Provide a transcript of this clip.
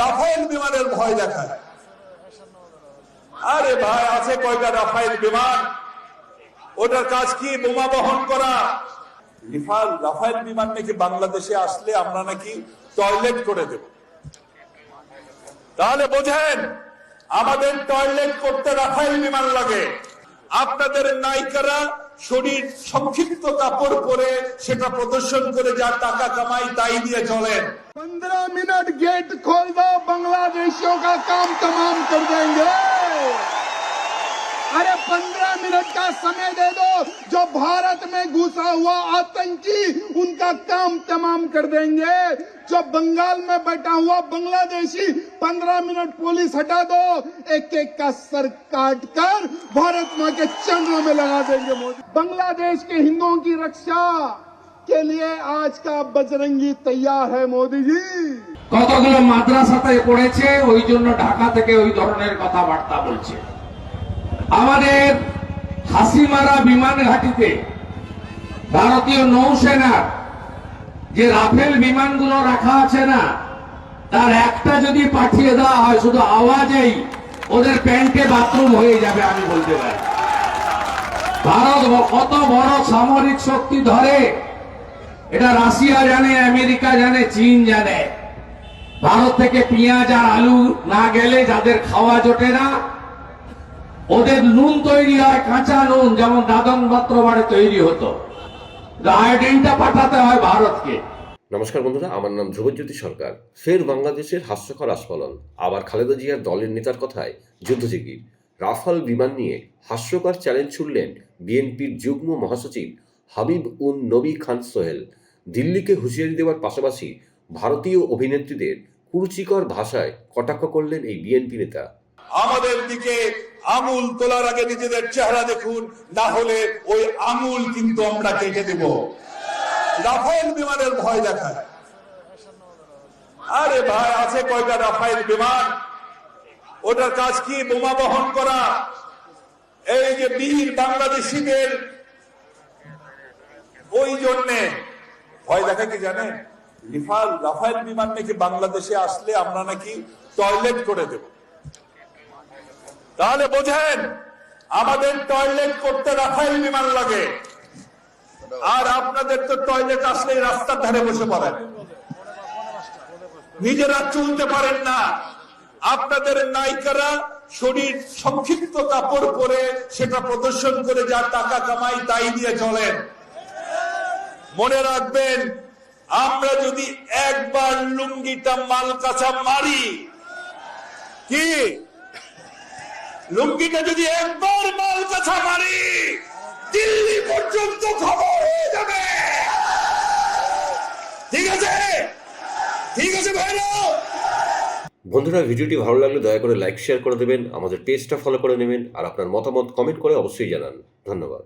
Rafael বিমানের ভয় দেখায়। আরে ভাই, আছে কয়টা রাফায়েল বিমান? ওটার কাজ কি? বোমা বহন করা? রিফাল রাফায়েল বিমান নাকি বাংলাদেশে আসলে আমরা নাকি টয়লেট করে দেব। তাহলে বোঝেন, আমাদের টয়লেট করতে রাফায়েল বিমান লাগে। আপনাদের নায়িকারা শরীর সংক্ষিপ্ত কাপড় পরে সেটা প্রদর্শন করে যা টাকা কামাই তাই দিয়ে চলেন पंद्रह मिनट गेट खोल दो बांग्लादेशियों का काम तमाम कर देंगे अरे पंद्रह मिनट का समय दे दो जो भारत में घुसा हुआ आतंकी उनका काम तमाम कर देंगे जो बंगाल में बैठा हुआ बांग्लादेशी पंद्रह मिनट पुलिस हटा दो एक एक का सर काट कर भारत माँ के चरणों में लगा देंगे मोदी बांग्लादेश के हिंदुओं की रक्षा के लिए आज का बजरंगी तैयार है मोदी जी কতগুলো মাদ্রাসাতে পড়েছে ওই জন্য ঢাকা থেকে ওই ধরনের কথাবার্তা বলছে আমাদের হাসিমারা বিমান ঘাটিতে ভারতীয় নৌসেনার যে রাফেল বিমানগুলো রাখা আছে না, তার একটা যদি পাঠিয়ে দেওয়া হয়, শুধু আওয়াজেই ওদের প্যান্টে বাথরুম হয়ে যাবে, আমি বলতে পারি। ভারত কত বড় সামরিক শক্তি ধরে, এটা রাশিয়া জানে, আমেরিকা জানে, চীন জানে। ভারত থেকে পেঁয়াজ আর আলু না গেলে যাদের খাওয়া জোটে না ওদের নুন তৈরি হয়, কাঁচা নুন, যেমন দাদন পাত্র বাড়ে তৈরি হতো। আয়োডিনটা পাঠাতে হয় ভারতকে। নমস্কার বন্ধুরা, আমার নাম ধ্রুবজ্যোতি সরকার। ফের বাংলাদেশের হাস্যকর আস্ফলন। আবার খালেদা জিয়ার দলের নেতার কথায় যুদ্ধজিগির রাফাল বিমান নিয়ে হাস্যকর চ্যালেঞ্জ ছুড়লেন বিএনপির যুগ্ম মহাসচিব হাবিব উন নবী খান সোহেল। দিল্লিকে হুঁশিয়ারি দেওয়ার পাশাপাশি ভারতীয় অভিনেত্রীদের কুরুচিকর ভাষায় কটাক্ষ করলেন এই বিএনপি নেতা। আমাদের দিকে আঙুল তোলার আগে নিজেদের চেহারা দেখুন, না হলে ওই আঙুল কিন্তু আমরা কেটে দেব। রাফায়েল বিমানের ভয় দেখায়। আরে ভাই, আছে কয়টা রাফায়েল বিমান? ওটার কাজ কি? বোমা বহন করা? এই যে বীর বাংলাদেশিদের ওই জন্যে। ভয় দেখা কি জানেন? রিফাল রাফায়েল বিমান নাকি বাংলাদেশে আসলে আমরা নাকি টয়লেট করে দেব। তাহলে বোঝেন, আমাদের টয়লেট করতে রাফায়েল বিমান লাগে। আর আপনাদের তো টয়লেট আসলেই রাস্তার ধারে বসে পড়েন। নিজেরা চলতে পারেন না। আপনাদের নায়িকারা শরীর সংক্ষিপ্ত কাপড় পরে সেটা প্রদর্শন করে যা টাকা কামাই তাই দিয়ে চলেন। মনে রাখবেন, আমরা যদি একবার লুঙ্গিটা মাল কাছা মারি, কি? লুঙ্গিটা যদি একবার মাল কথা মারি, দিল্লি পর্যন্ত খবর হয়ে যাবে। ঠিক আছে? ঠিক আছে, ভাইরা? বন্ধুরা, ভিডিওটি ভালো লাগলে দয়া করে লাইক শেয়ার করে দেবেন, আমাদের পেজটা ফলো করে নেবেন, আর আপনার মতামত কমেন্ট করে অবশ্যই জানান। ধন্যবাদ।